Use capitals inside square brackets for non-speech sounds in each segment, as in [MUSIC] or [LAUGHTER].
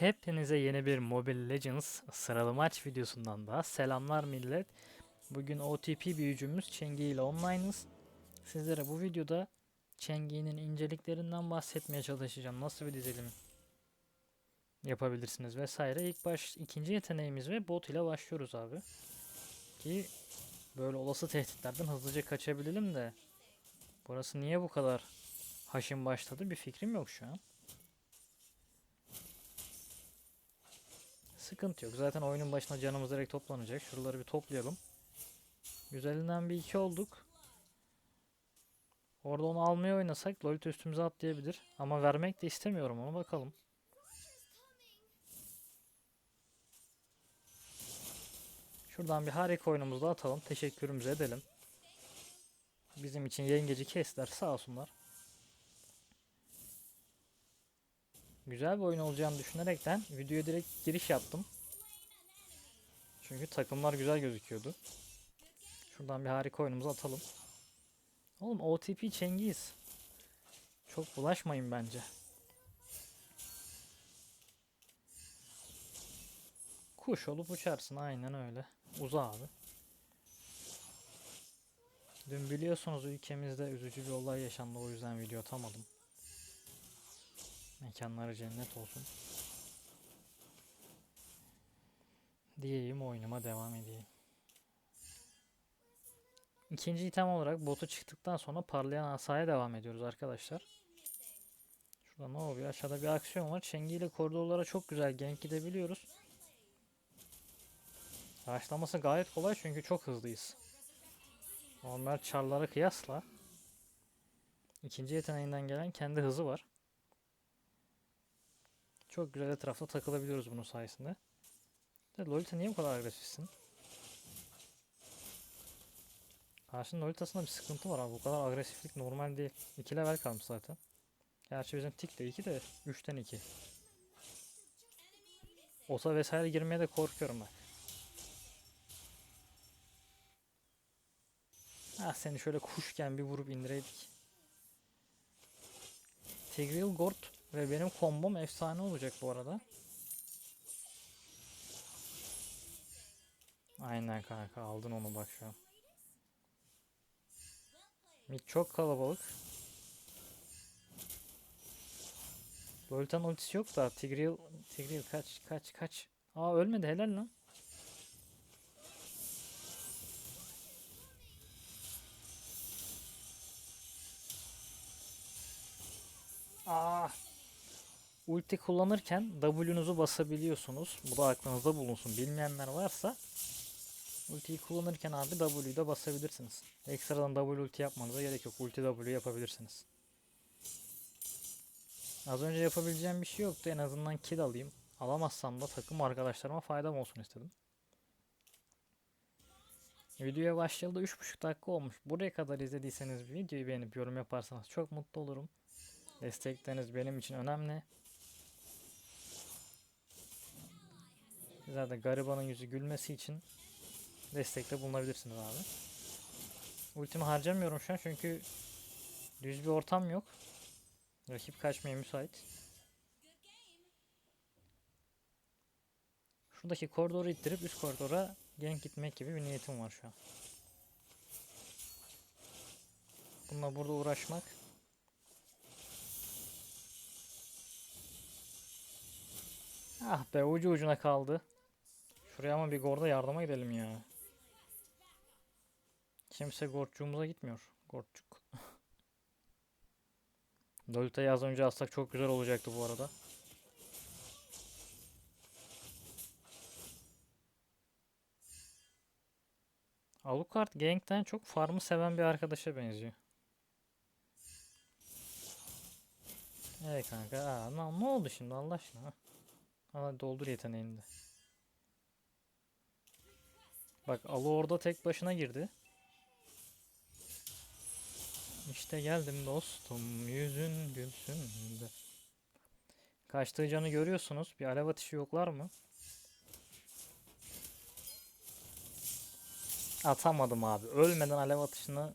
Hepinize yeni bir Mobile Legends sıralı maç videosundan daha selamlar millet. Bugün OTP büyücümüz Çengi ile online'ız. Sizlere bu videoda Çengi'nin inceliklerinden bahsetmeye çalışacağım. Nasıl bir dizilim yapabilirsiniz vesaire. İlk baş ikinci yeteneğimiz ve bot ile başlıyoruz abi. Ki böyle olası tehditlerden hızlıca kaçabilelim de. Burası niye bu kadar haşin başladı bir fikrim yok şu an. Sıkıntı yok. Zaten oyunun başına canımız direkt toplanacak. Şuraları bir toplayalım. Güzelinden bir iki olduk. Orada onu almaya oynasak Lolita üstümüze atlayabilir. Ama vermek de istemiyorum onu bakalım. Şuradan bir harika oyunumuzu atalım. Teşekkürümüzü edelim. Bizim için yengeci kestiler sağ olsunlar. Güzel bir oyun olacağını düşünerekten videoya direkt giriş yaptım. Çünkü takımlar güzel gözüküyordu. Şuradan bir harika oyunumuzu atalım. Oğlum OTP Cengiz. Çok bulaşmayın bence. Kuş olup uçarsın aynen öyle. Uza abi. Dün biliyorsunuz ülkemizde üzücü bir olay yaşandı o yüzden video atamadım. Mekanları cennet olsun. Diyeyim oyunuma devam edeyim. İkinci item olarak botu çıktıktan sonra parlayan asaya devam ediyoruz arkadaşlar. Şurada ne oluyor? Aşağıda bir aksiyon var. Çengi ile koridorlara çok güzel gank gidebiliyoruz. Araçlaması gayet kolay çünkü çok hızlıyız. Normal çarlara kıyasla ikinci yeteneğinden gelen kendi hızı var. Çok güzel etrafta takılabiliyoruz bunun sayesinde. De Lolita niye bu kadar agresifsin? Karşının Lolita'sında bir sıkıntı var abi. Bu kadar agresiflik normal değil. 2 level kalmış zaten. Gerçi bizim tik de 2 de 3'ten 2. Ota vesaire girmeye de korkuyorum bak. Ah seni şöyle kuşken bir vurup indireydik. Tigreal Gord ve benim kombom efsane olacak bu arada. Aynen kanka aldın onu bak şu an. Mid çok kalabalık. Lolita'nın ultisi yok da Tigreal, Tigreal kaç kaç kaç. Aa ölmedi helal lan. Aa. Ulti kullanırken W'nuzu basabiliyorsunuz. Bu da aklınızda bulunsun. Bilmeyenler varsa ultiyi kullanırken abi W'yu da basabilirsiniz. Ekstradan W ulti yapmanıza gerek yok. Ulti W yapabilirsiniz. Az önce yapabileceğim bir şey yoktu. En azından kill alayım. Alamazsam da takım arkadaşlarıma faydam olsun istedim. Videoya başlayalı 3,5 dakika olmuş. Buraya kadar izlediyseniz videoyu beğenip yorum yaparsanız çok mutlu olurum. Destekleriniz benim için önemli. De garibanın yüzü gülmesi için destekte bulunabilirsiniz abi. Ultimi harcamıyorum şu an çünkü düz bir ortam yok. Rakip kaçmaya müsait. Şuradaki koridoru ittirip üst koridora gank gitmek gibi bir niyetim var şu an. Bununla burada uğraşmak Ah be ucu ucuna kaldı. Şuraya ama bir Gord'a yardıma gidelim ya. Kimse Gord'cuğumuza gitmiyor. Gord'cuk. Lolita'yı [LAUGHS] az önce alsak çok güzel olacaktı bu arada. Alucard Gang'den çok farmı seven bir arkadaşa benziyor. Evet kanka. Aa, ne, ne oldu şimdi Allah aşkına? ha? Doldur yeteneğini de. Bak Alu orada tek başına girdi. İşte geldim dostum yüzün gülsün de. Kaçtığı canı görüyorsunuz. Bir alev atışı yoklar mı? Atamadım abi. Ölmeden alev atışını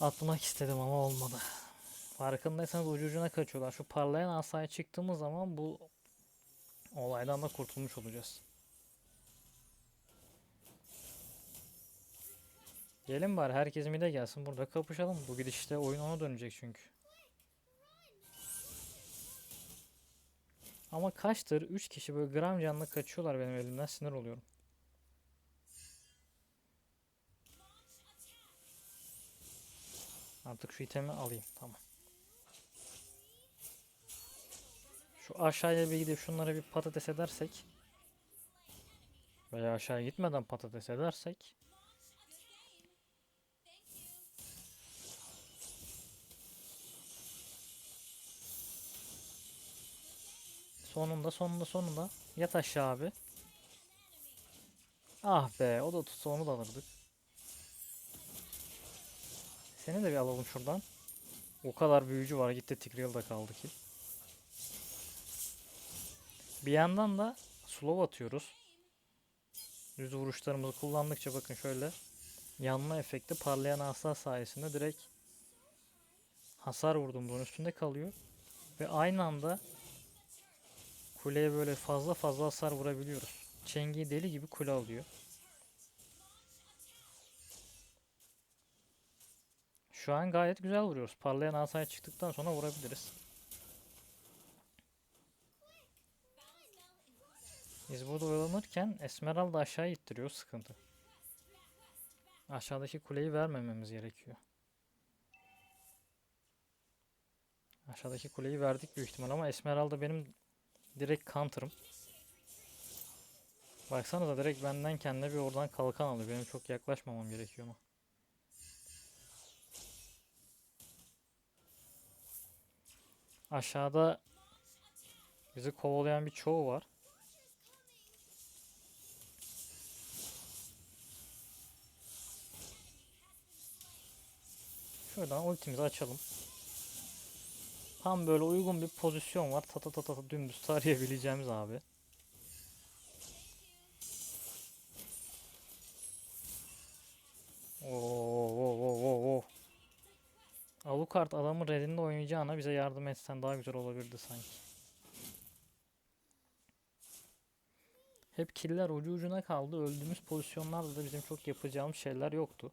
atmak istedim ama olmadı. Farkındaysanız ucu ucuna kaçıyorlar. Şu parlayan asaya çıktığımız zaman bu olaydan da kurtulmuş olacağız. Gelin bari herkes mide gelsin burada kapışalım. Bu gidişte oyun ona dönecek çünkü. Ama kaçtır 3 kişi böyle gram canlı kaçıyorlar benim elimden sinir oluyorum. Artık şu itemi alayım tamam. Şu aşağıya bir gidip şunlara bir patates edersek veya aşağı gitmeden patates edersek Sonunda sonunda sonunda yat aşağı abi. Ah be o da tutsa onu da alırdık. Seni de bir alalım şuradan. O kadar büyücü var gitti Tigreal da kaldı ki. Bir yandan da slow atıyoruz. Düz vuruşlarımızı kullandıkça bakın şöyle yanma efekti parlayan asa sayesinde direkt hasar vurduğumuzun üstünde kalıyor. Ve aynı anda kuleye böyle fazla fazla hasar vurabiliyoruz. Çengi deli gibi kule alıyor. Şu an gayet güzel vuruyoruz. Parlayan asaya çıktıktan sonra vurabiliriz. Biz burada oyalanırken Esmeralda aşağı ittiriyor sıkıntı. Aşağıdaki kuleyi vermememiz gerekiyor. Aşağıdaki kuleyi verdik büyük ihtimal ama Esmeralda benim direkt counter'ım. Baksanıza direkt benden kendine bir oradan kalkan alıyor. Benim çok yaklaşmamam gerekiyor ama. Aşağıda bizi kovalayan bir çoğu var. Şuradan ultimizi açalım. Tam böyle uygun bir pozisyon var. Ta ta ta ta dümdüz tarayabileceğimiz abi. Oo, oo, oo, oo. Alucard adamın redinde oynayacağına bize yardım etsen daha güzel olabilirdi sanki. Hep killer ucu ucuna kaldı. Öldüğümüz pozisyonlarda da bizim çok yapacağımız şeyler yoktu.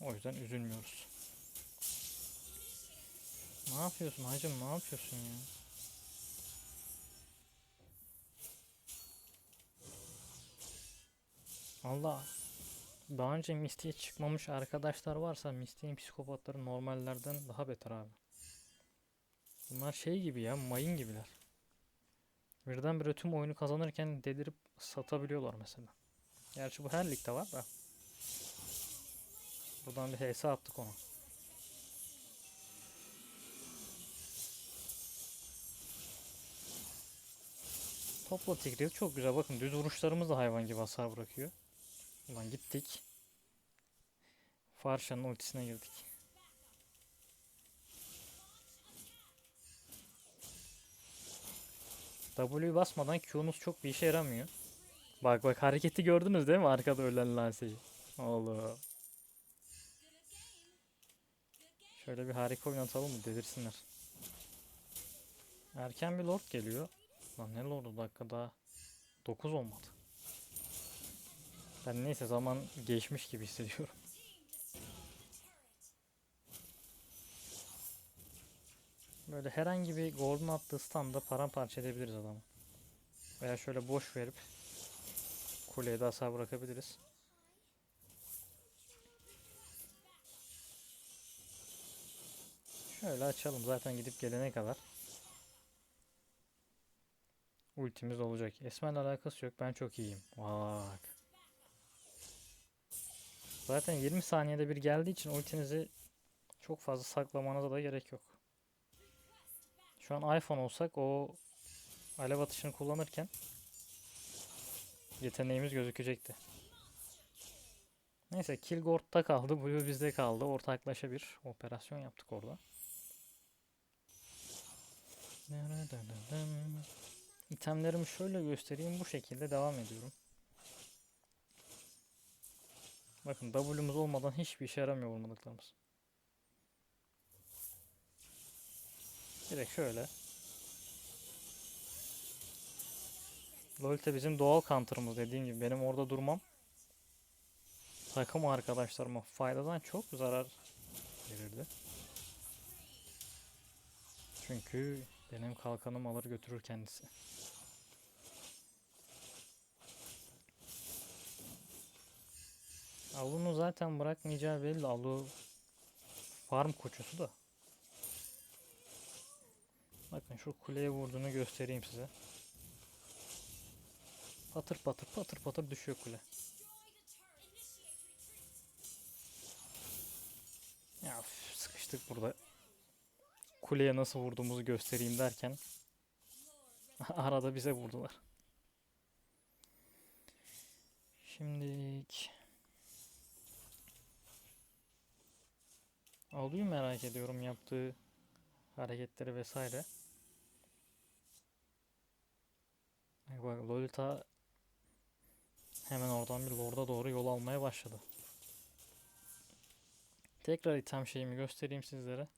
O yüzden üzülmüyoruz. Ne yapıyorsun hacım? Ne yapıyorsun ya? Allah. Daha önce Misty'ye çıkmamış arkadaşlar varsa Misty'nin psikopatları normallerden daha beter abi. Bunlar şey gibi ya mayın gibiler. Birdenbire tüm oyunu kazanırken delirip satabiliyorlar mesela. Gerçi bu her ligde var da. Buradan bir HS attık ona. Topla Tigreal çok güzel. Bakın düz vuruşlarımız da hayvan gibi hasar bırakıyor. Ulan gittik. Farşan'ın ultisine girdik. W basmadan Q'nuz çok bir işe yaramıyor. Bak bak hareketi gördünüz değil mi arkada ölen lanseyi? Oğlum. Şöyle bir harika oynatalım mı delirsinler. Erken bir lord geliyor. Lan ne lordu dakika daha 9 olmadı. Ben neyse zaman geçmiş gibi hissediyorum. Böyle herhangi bir golden attığı standa paramparça edebiliriz adamı. Veya şöyle boş verip kuleye de hasar bırakabiliriz. Şöyle açalım zaten gidip gelene kadar. Ultimiz olacak. Esmer'le alakası yok. Ben çok iyiyim. Bak. Zaten 20 saniyede bir geldiği için ultinizi çok fazla saklamanıza da gerek yok. Şu an iPhone olsak o alev atışını kullanırken yeteneğimiz gözükecekti. Neyse Kilgord'da kaldı. Blue bizde kaldı. Ortaklaşa bir operasyon yaptık orada. İtemlerimi şöyle göstereyim. Bu şekilde devam ediyorum. Bakın W'muz olmadan hiçbir işe yaramıyor vurmadıklarımız. Direkt şöyle. Lolita bizim doğal counter'ımız dediğim gibi. Benim orada durmam takım arkadaşlarıma faydadan çok zarar verirdi. Çünkü benim kalkanım alır götürür kendisi. Alu'nun zaten bırakmayacağı belli. Alu farm koçusu da. Bakın şu kuleye vurduğunu göstereyim size. Patır patır patır patır düşüyor kule. Ya sıkıştık burada. Kuleye nasıl vurduğumuzu göstereyim derken [LAUGHS] arada bize vurdular. Şimdilik Alu'yu merak ediyorum yaptığı hareketleri vesaire. Bak Lolita hemen oradan bir Lord'a doğru yol almaya başladı. Tekrar item şeyimi göstereyim sizlere.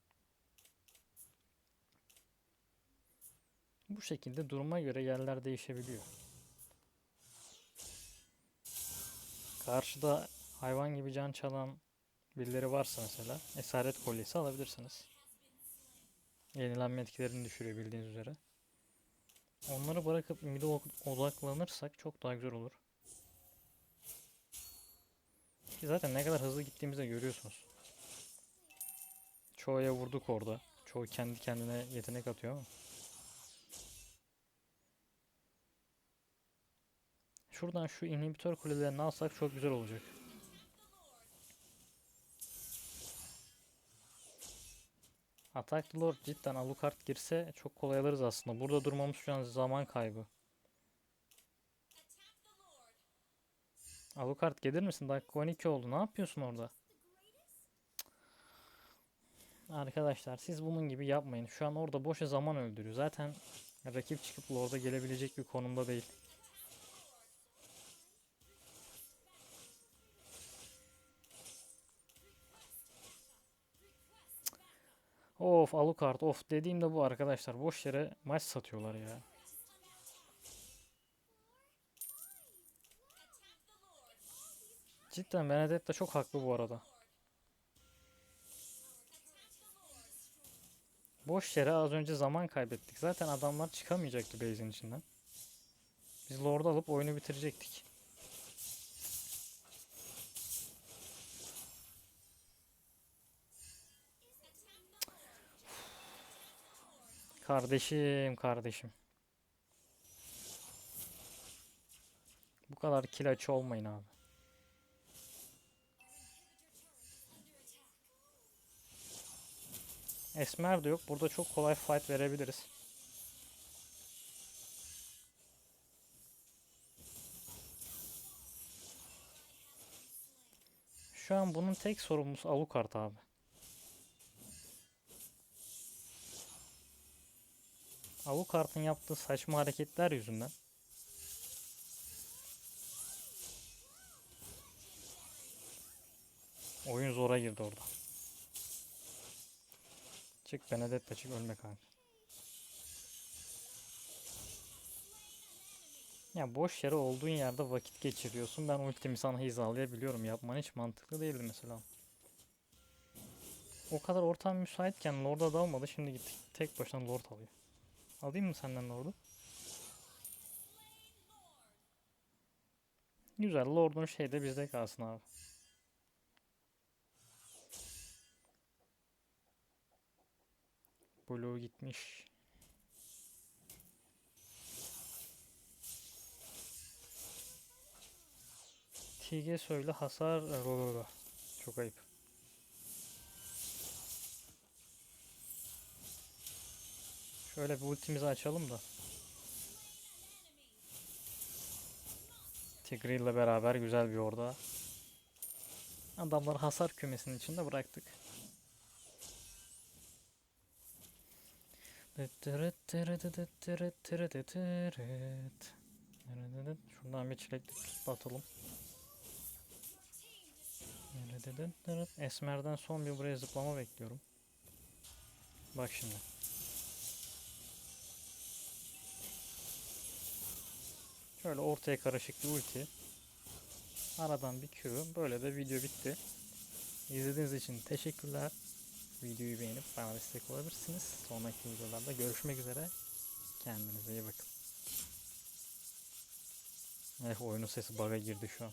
Bu şekilde duruma göre yerler değişebiliyor. Karşıda hayvan gibi can çalan birileri varsa mesela esaret kolyesi alabilirsiniz. Yenilenme etkilerini düşürüyor bildiğiniz üzere. Onları bırakıp mid'e od- odaklanırsak çok daha güzel olur. Ki zaten ne kadar hızlı gittiğimizi de görüyorsunuz. Çoğuya vurduk orada. Çoğu kendi kendine yetenek atıyor ama. Şuradan şu inhibitör kulelerini alsak çok güzel olacak. Attack the Lord cidden Alucard girse çok kolay alırız aslında. Burada durmamız şu an zaman kaybı. Alucard gelir misin? Dakika 12 oldu. Ne yapıyorsun orada? Arkadaşlar siz bunun gibi yapmayın. Şu an orada boşa zaman öldürüyor. Zaten rakip çıkıp Lord'a gelebilecek bir konumda değil. Of Alucard of dediğimde bu arkadaşlar. Boş yere maç satıyorlar ya. Cidden Benedetta çok haklı bu arada. Boş yere az önce zaman kaybettik. Zaten adamlar çıkamayacaktı base'in içinden. Biz Lord'u alıp oyunu bitirecektik. Kardeşim, kardeşim. Bu kadar kill açı olmayın abi. Esmer de yok. Burada çok kolay fight verebiliriz. Şu an bunun tek sorumlusu Alucard abi. Alucard'ın yaptığı saçma hareketler yüzünden oyun zora girdi orada. Çık Benedetta çık ölme kanka. Ya boş yere olduğun yerde vakit geçiriyorsun. Ben ultimi sana hizalayabiliyorum. Yapman hiç mantıklı değildi mesela. O kadar ortam müsaitken Lord'a dalmadı. Şimdi gittik tek başına Lord alıyor. Alayım mı senden Lord'u? Güzel. Lord'un şey de bizde kalsın abi. Blue gitmiş. TG söyle hasar. Çok ayıp. Şöyle bir ultimizi açalım da. Tigreal ile beraber güzel bir orada. Adamları hasar kümesinin içinde bıraktık. Şuradan bir çilekli atalım. Esmer'den son bir buraya zıplama bekliyorum. Bak şimdi. Şöyle ortaya karışık bir ulti. Aradan bir Q. Böyle de video bitti. İzlediğiniz için teşekkürler. Videoyu beğenip bana destek olabilirsiniz. Sonraki videolarda görüşmek üzere. Kendinize iyi bakın. Eh oyunun sesi bug'a girdi şu an.